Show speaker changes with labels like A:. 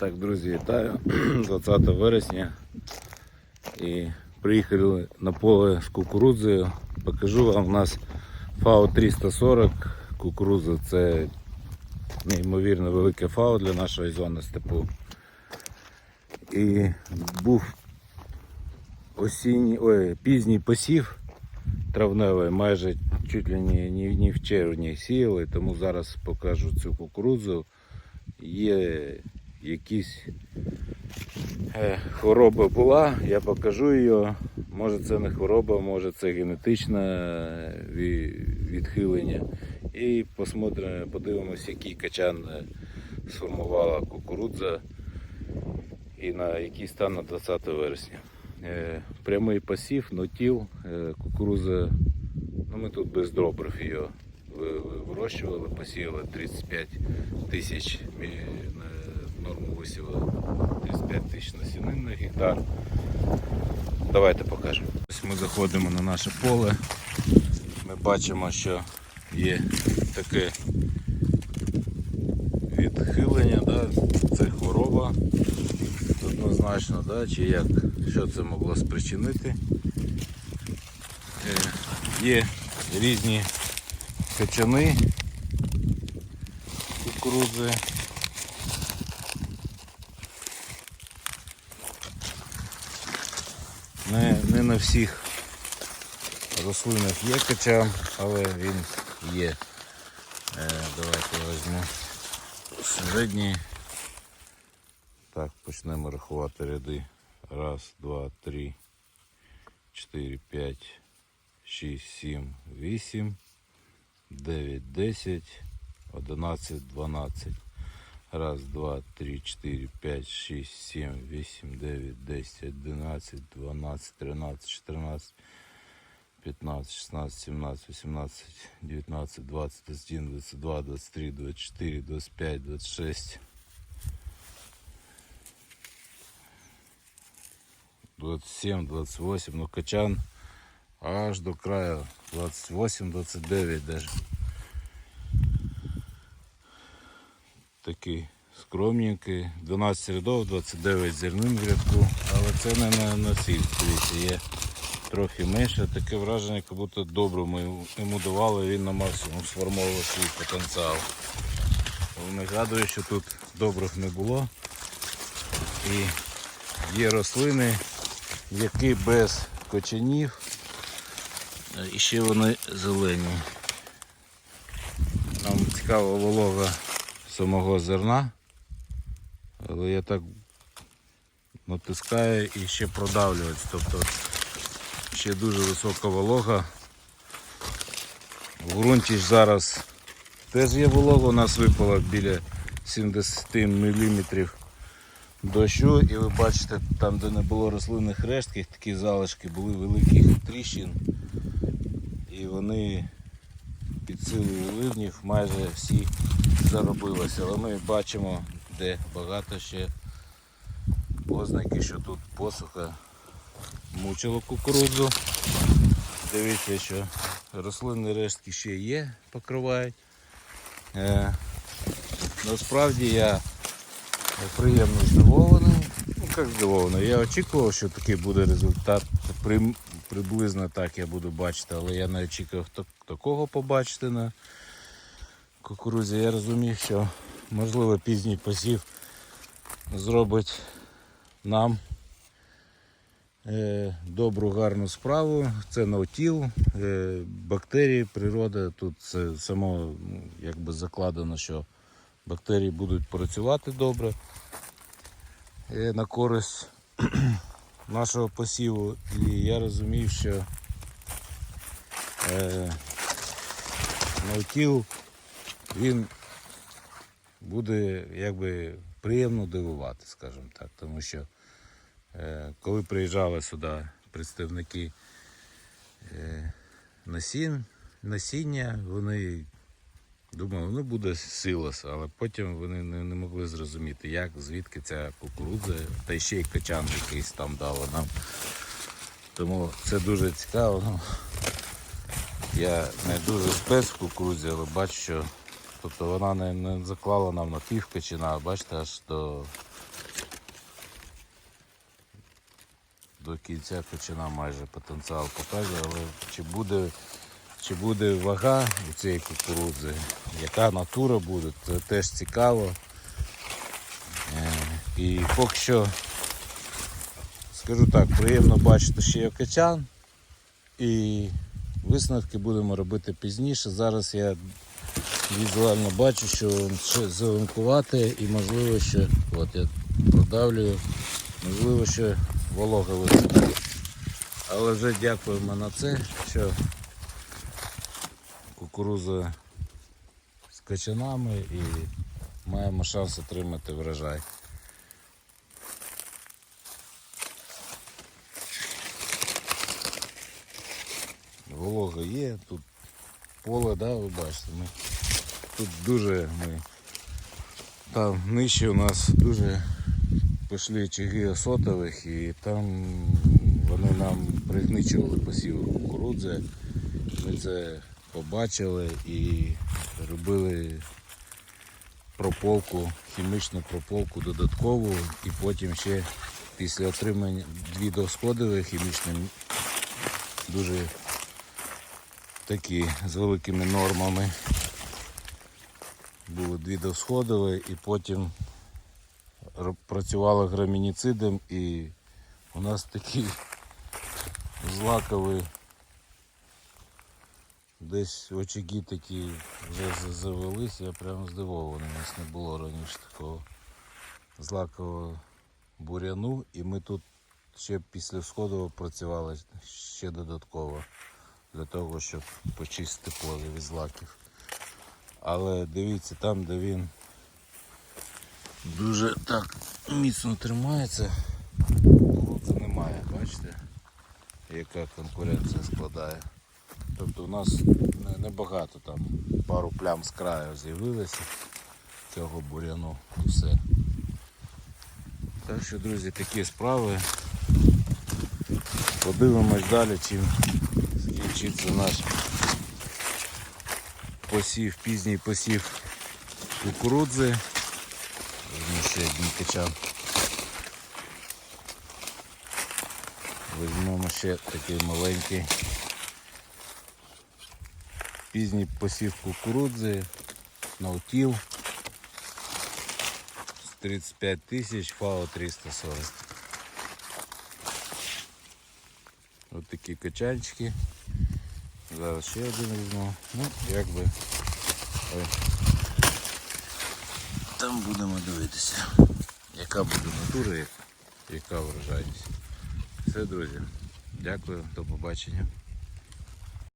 A: Так, друзі, вітаю. 20 вересня. І приїхали на поле з кукурудзою. Покажу вам у нас ФАО 340. Кукурудза це неймовірно велике ФАО для нашої зони степу. І був осінній, ой, пізній посів травневий, майже чуть ли не, не, не в червні сіяли, тому зараз покажу цю кукурудзу. Є якісь е, хвороба була, я покажу її. Може це не хвороба, може це генетичне е, відхилення. І посмотримо, подивимося, який качан е, сформувала кукурудза і на який стан на 20 вересня. Прямий посів, нотіл, е, кукурудза, ну ми тут без добрив її ви- ви- вирощували, посіяли 35 тисяч висівали 35 тисяч насінин на гектар. Давайте покажемо. Ось ми заходимо на наше поле. Ми бачимо, що є таке відхилення, да? це хвороба однозначно, да? чи як, що це могло спричинити. Е, Є різні качани кукурудзи. Не, не на всіх рослинах є качан, але він є. Е, давайте візьму середній. Так, почнемо рахувати ряди. Раз, два, три, чотири, п'ять, шість, сім, вісім, дев'ять, десять, одинадцять, дванадцять. Раз, два, три, чотири, п'ять, шість, сім, вісім, дев'ять, десять, одинадцять, дванадцять, тринадцять, чотирнадцять. 15, 16, 17, 18, 19, 20, 21, 22, 23, 24, 25, 26, 27, 28, ну качан аж до краю 28, 29 даже. Такий скромненький, 12 рядов, 29 зернин в рядку, але це не на носіль, дивіться, є трохи менше, таке враження, як будто добре ми йому давали, він на максимум сформовував свій потенціал. Нагадую, що тут добрих не було. І є рослини, які без кочанів, е, і ще вони зелені. Нам цікава волога самого зерна, але я так натискаю і ще продавлюється. Тобто ще дуже висока волога. В ґрунті ж зараз теж є волога, у нас випало біля 70 мм дощу і ви бачите, там де не було рослинних рештків, такі залишки були великих тріщин і вони під силою ливнів майже всі заробилися. Але ми бачимо, де багато ще ознаки, що тут посуха мучило кукурудзу. Дивіться, що рослинні рештки ще є, покривають. Е, насправді я приємно здивований. Ну як здивований, я очікував, що такий буде результат. При, приблизно так я буду бачити, але я не очікував такого побачити на кукурудзі. Я розумів, що можливо пізній посів зробить нам е, добру гарну справу. Це наутіл, е, бактерії, природа. Тут це само ну, якби закладено, що бактерії будуть працювати добре е, на користь нашого посіву. І я розумів, що е, наутіл він буде якби приємно дивувати, скажімо так, тому що Е, Коли приїжджали сюди представники е, насін, насіння, вони Думав, ну буде силос, але потім вони не, не могли зрозуміти, як, звідки ця кукурудза, та ще й качан якийсь там дала нам. Тому це дуже цікаво. Ну, Я не дуже спец в кукурудзі, але бачу, що тобто вона не не заклала нам на пів качана, бачите, аж до до кінця качана майже потенціал покаже, але чи буде чи буде вага у цієї кукурудзи, яка натура буде, це теж цікаво. Е, І поки що, скажу так, приємно бачити, що є качан. І висновки будемо робити пізніше. Зараз я візуально бачу, що ще зеленкувати і можливо ще, от я продавлюю, можливо ще волога висохне. Але вже дякуємо на це, що кукуруза з качанами і маємо шанс отримати врожай. Волога є, тут поле, да, ви бачите, ми тут дуже ми там нижче у нас дуже пішли чаги осотових і там вони нам пригничували посів кукурудзи. Ми це побачили і робили прополку, хімічну прополку додаткову і потім ще після отримання дві досходових хімічні дуже такі з великими нормами. Було дві досходові і потім працювали грамініцидом і у нас такі злакові десь очаги такі вже завелись, я прямо здивований. У нас не було раніше такого злакового буряну і ми тут ще після сходу працювали ще додатково для того, щоб почистити поле від злаків. Але дивіться, там, де він дуже так міцно тримається, кукурудзи немає, бачите, яка конкуренція складає. Тобто у нас не- небагато там, пару плям з краю з'явилося цього буряну і все. Так що, друзі, такі справи. Подивимось далі, чим закінчиться наш посів, пізній посів кукурудзи. Ще качан. Візьмемо ще такий маленький пізній посів кукурудзи, наутіл з 35 тисяч, ФАО 340. Ось такі качанчики. Зараз ще один візьму. Ну, якби. Ой. Там будемо дивитися, яка буде натура, яка врожайність. Все, друзі. Дякую, до побачення.